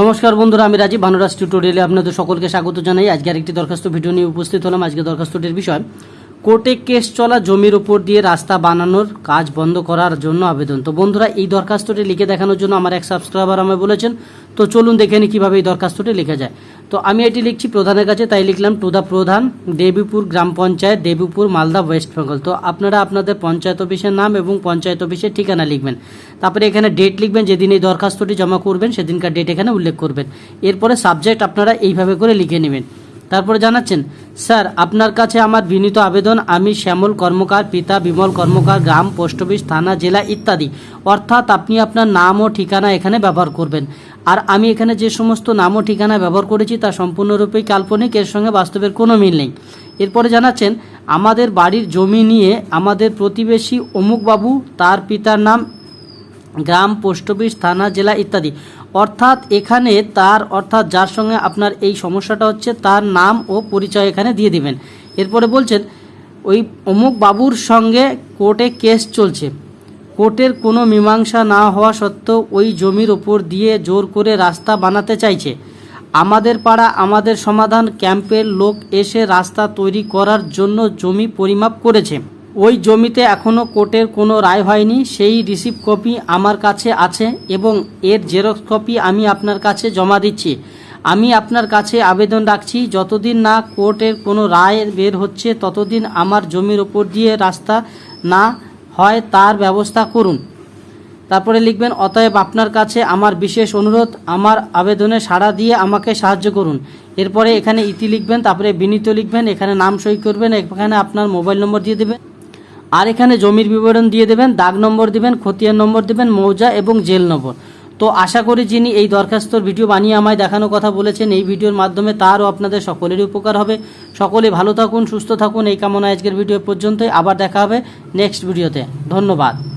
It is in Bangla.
নমস্কার বন্ধুরা, আমি রাজীব ভানুরাজ টিউটোরিয়ালে আপনাদের সকলকে স্বাগত জানাই। আজকে আরেকটি দরখাস্ত ভিডিও নিয়ে উপস্থিত হলাম। আজকে দরখাস্তটির বিষয়, কোর্টে কেস চলা জমির উপর দিয়ে রাস্তা বানানোর কাজ বন্ধ করার জন্য আবেদন। তো বন্ধুরা, এই দরখাস্তটি লিখে দেখানোর জন্য আমার এক সাবস্ক্রাইবার আমায় বলেছেন। তো চলুন দেখে নিই কীভাবে এই দরখাস্তটি লেখা যায়। তো আমি এটি লিখছি প্রধানের কাছে, তাই লিখলাম টু দা প্রধান, দেবীপুর গ্রাম পঞ্চায়েত, দেবীপুর মালদা, ওয়েস্ট বেঙ্গল। তো আপনারা আপনাদের পঞ্চায়েত অফিসের নাম এবং পঞ্চায়েত অফিসের ঠিকানা লিখবেন। তারপরে এখানে ডেট লিখবেন, যেদিন এই দরখাস্তটি জমা করবেন, সেদিনকার ডেট এখানে উল্লেখ করবেন। এরপরে সাবজেক্ট আপনারা এইভাবে করে লিখে নেবেন। তারপরে জানাচ্ছেন স্যার, আপনার কাছে আমার বিনীত আবেদন, আমি শ্যামল কর্মকার, পিতা বিমল কর্মকার, গ্রাম, পোস্ট অফিস, থানা, জেলা ইত্যাদি। অর্থাৎ আপনি আপনার নাম ও ঠিকানা এখানে ব্যবহার করবেন। আর আমি এখানে যে সমস্ত নাম ও ঠিকানা ব্যবহার করেছি, তা সম্পূর্ণরূপে কাল্পনিক, এর সঙ্গে বাস্তবের কোনো মিল নেই। এরপরে জানাচ্ছেন, আমাদের বাড়ির জমি নিয়ে আমাদের প্রতিবেশী অমুকবাবু, তার পিতার নাম, গ্রাম, পোস্ট অফিস, থানা, জেলা ইত্যাদি। অর্থাৎ এখানে তার, অর্থাৎ যার সঙ্গে আপনার এই সমস্যাটা হচ্ছে, তার নাম ও পরিচয় এখানে দিয়ে দিবেন। এরপরে বলছেন, ওই অমুক বাবুর সঙ্গে কোর্টে কেস চলছে। কোর্টের কোনো মীমাংসা না হওয়া সত্ত্বেও ওই জমির ওপর দিয়ে জোর করে রাস্তা বানাতে চাইছে। আমাদের পাড়া, আমাদের সমাধান ক্যাম্পের লোক এসে রাস্তা তৈরি করার জন্য জমি পরিমাপ করেছে। ওই জমিতে এখনও কোর্টের কোনো রায় হয়নি, সেই রিসিভ কপি আমার কাছে আছে এবং এর জেরক্স কপি আমি আপনার কাছে জমা দিচ্ছি। আমি আপনার কাছে আবেদন রাখছি, যতদিন না কোর্টের কোনো রায় বের হচ্ছে, ততদিন আমার জমির ওপর দিয়ে রাস্তা না হয় তার ব্যবস্থা করুন। তারপরে লিখবেন, অতএব আপনার কাছে আমার বিশেষ অনুরোধ, আমার আবেদনে সাড়া দিয়ে আমাকে সাহায্য করুন। এরপরে এখানে ইতি লিখবেন, তারপরে বিনীত লিখবেন, এখানে নাম সই করবেন, এখানে আপনার মোবাইল নম্বর দিয়ে দেবেন। আর এখানে জমির বিবরণ দিয়ে দেবেন, দাগ নম্বর দিবেন, খতিয়ান নম্বর দিবেন, মৌজা এবং জেল নম্বর। তো আশা করি যিনি এই দরখাস্তর ভিডিও বানিয়ে আমায় দেখানোর কথা বলেছেন, এই ভিডিওর মাধ্যমে তারও আপনাদের সকলের উপকার হবে। সকলে ভালো থাকুন, সুস্থ থাকুন, এই কামনা আজকের ভিডিও পর্যন্তই। আবার দেখা হবে নেক্সট ভিডিওতে। ধন্যবাদ।